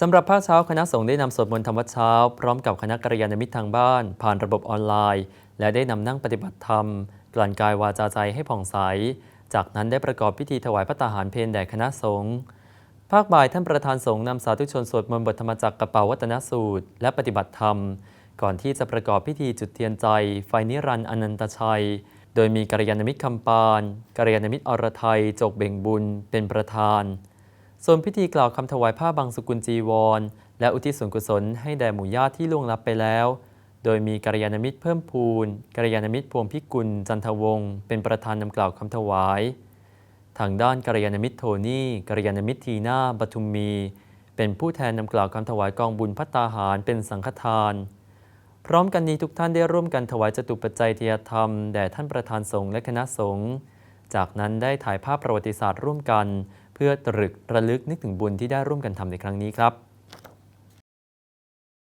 สำหรับภาคเช้าคณะสงฆ์ได้นำสวดมนต์ธรรมวัดเช้า พร้อมกับคณะกัลยาณมิตรทางบ้าน ผ่านระบบออนไลน์ และได้นำนั่งปฏิบัติธรรม กลั่นกายวาจาใจให้ผ่องใส จากนั้นได้ประกอบพิธีถวายพระตาหารเพลแด่คณะสงฆ์ภาคบ่ายท่านประธานสงฆ์นำสาธุชนสวดมนต์บทธรรมจักรกระเป๋าวัฒนสูตร และปฏิบัติธรรม ก่อนที่จะประกอบพิธีจุดเทียนใจ ไฟนิรันดร์อนันตชัย โดยมีกัลยาณมิตรคำปานกัลยาณมิตรอรไทยจกเบ่งบุญเป็นประธาน ส่วนพิธีกล่าวคำถวายผ้าบางสกุลจีวร และอุทิศส่วนกุศลให้แด่หมู่ญาติที่ล่วงลับไปแล้ว โดยมีกัลยาณมิตรเพิ่มพูนกัลยาณมิตรพวงพิกุล จันทวงศ์เป็นประธานนำกล่าวคำถวาย ทางด้านกัลยาณมิตรโทนี่กัลยาณมิตรทีน่าปทุมมี เป็นผู้แทนนำกล่าวคำถวายกองบุญพัตตาหารเป็นสังฆทาน พร้อมกันนี้ทุกท่านได้ร่วมกันถวายจตุปัจจัยเทยธรรมแด่ท่านประธานสงฆ์และคณะสงฆ์จากนั้นได้ถ่ายภาพประวัติศาสตร์ร่วมกัน เพื่อตรึกระลึกนึกถึงบุญที่ได้ร่วมกันทำในครั้งนี้ครับ